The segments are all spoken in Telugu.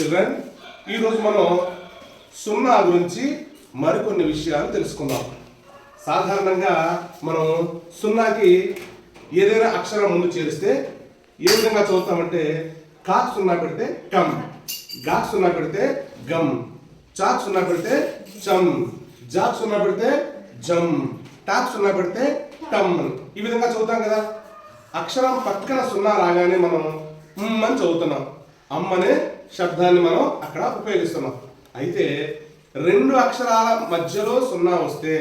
చిల్డ్రన్ ఈరోజు మనం సున్నా గురించి మరికొన్ని విషయాలు తెలుసుకుందాం. సాధారణంగా మనం సున్నాకి ఏదైనా అక్షరం ముందు చేరిస్తే ఏ విధంగా చదువుతామంటే కాక్ సున్నా పెడితే కమ్ గాక్ సున్నా పెడితే గమ్ చాక్ సున్నా పెడితే చమ్ జాక్ సున్నా పెడితే జమ్ టాక్ సున్నా పెడితే టమ్. ఈ విధంగా చదువుతాం కదా? అక్షరం పక్కన సున్నా రాగానే మనం అని చదువుతున్నాం. అమ్ అనే శబ్దాన్ని మనం అక్కడ ఉపయోగిస్తున్నాం. అయితే రెండు అక్షరాల మధ్యలో సున్నా వస్తే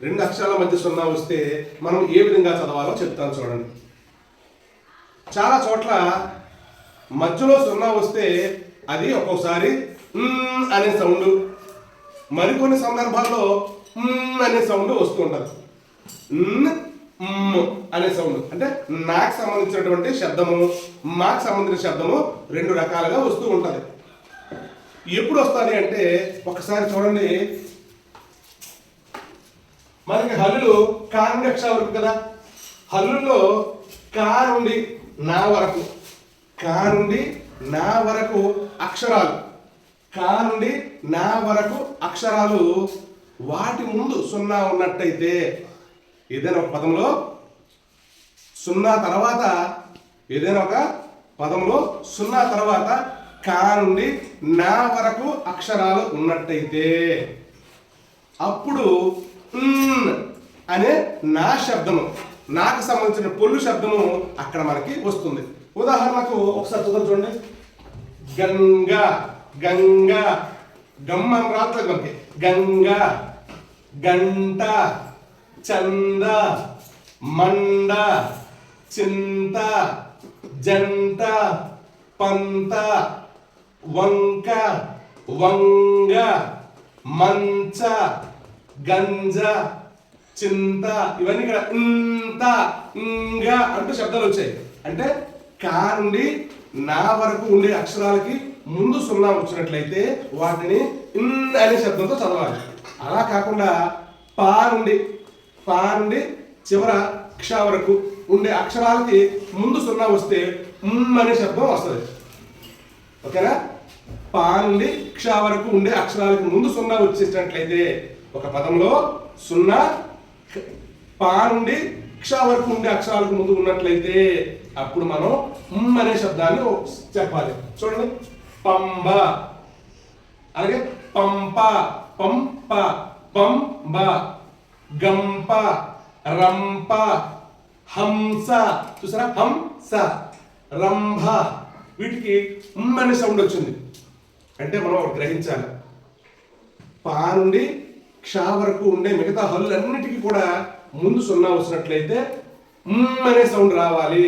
రెండు అక్షరాల మధ్య సున్నా వస్తే మనం ఏ విధంగా చదవాలో చెప్తాను చూడండి. చాలా చోట్ల మధ్యలో సున్నా వస్తే అది ఒక్కొక్కసారి అనే సౌండ్ మరికొన్ని సందర్భాల్లో అనే సౌండ్ వస్తుంటుంది అనే సౌండ్. అంటే నాకు సంబంధించినటువంటి శబ్దము మాకు సంబంధించిన శబ్దము రెండు రకాలుగా వస్తూ ఉంటుంది. ఎప్పుడు వస్తుంది అంటే ఒకసారి చూడండి. మనకి హల్లులు కా నుండి వరకు కదా. హల్లుల్లో కా నుండి నా వరకు. కా నుండి నా వరకు అక్షరాలు. కా నుండి నా వరకు అక్షరాలు. వాటి ముందు సున్నా ఉన్నట్టయితే ఏదైనా ఒక పదంలో సున్నా తర్వాత ఏదైనా ఒక పదంలో సున్నా తర్వాత కా నుండి నా వరకు అక్షరాలు ఉన్నట్టయితే అప్పుడు అనే నా శబ్దము నాకు సంబంధించిన పొల్లు శబ్దము అక్కడ మనకి వస్తుంది. ఉదాహరణకు ఒకసారి చూద్దాం చూడండి. గంగా గంగా గమ్మ రాత్ర రాత్రి గంగా గంట చంద మండ చింత జంట పంత వంక వంగ మంచ గంజ చింత. ఇవన్నీ ఇక్కడ ఇంత ఇంగ అంటూ శబ్దాలు వచ్చాయి. అంటే కా నుండి నా వరకు ఉండే అక్షరాలకి ముందు సున్నా వచ్చినట్లయితే వాటిని ఇన్ అనే శబ్దంతో చదవాలి. అలా కాకుండా పా నుండి పా నుండి చివర క్ష వరకు ఉండే అక్షరాలకి ముందు సున్నా వస్తే ఉమ్ అనే శబ్దం వస్తుంది. ఓకేనా? పా నుండి క్ష వరకు ఉండే అక్షరాలకు ముందు సున్నా వచ్చేసినట్లయితే ఒక పదంలో సున్నా పా నుండి క్ష వరకు ఉండే అక్షరాలకు ముందు ఉన్నట్లయితే అప్పుడు మనం ఉమ్ అనే శబ్దాన్ని చెప్పాలి. చూడండి. పంబ. అలాగే పంప పంప పంబ. గంప రంప హంస చూసారా? హంస రంభ. వీటికి ఉమ్ అనే సౌండ్ వచ్చింది. అంటే మనం ఒకటి గ్రహించాలి. పా నుండి క్ష వరకు ఉండే మిగతా హల్లులన్నిటికీ కూడా ముందు సున్నా వచ్చినట్లయితే ఉమ్ అనే సౌండ్ రావాలి.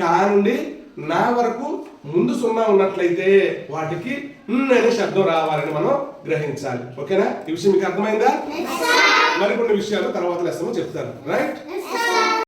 కా నుండి నా వరకు ముందు సున్నా ఉన్నట్లయితే వాటికి అనే శబ్దం రావాలని మనం గ్రహించాలి. ఓకేనా? ఈ విషయం మీకు అర్థమైందా? మరికొన్ని విషయాలు తర్వాత లెసన్ చెప్తాను. రైట్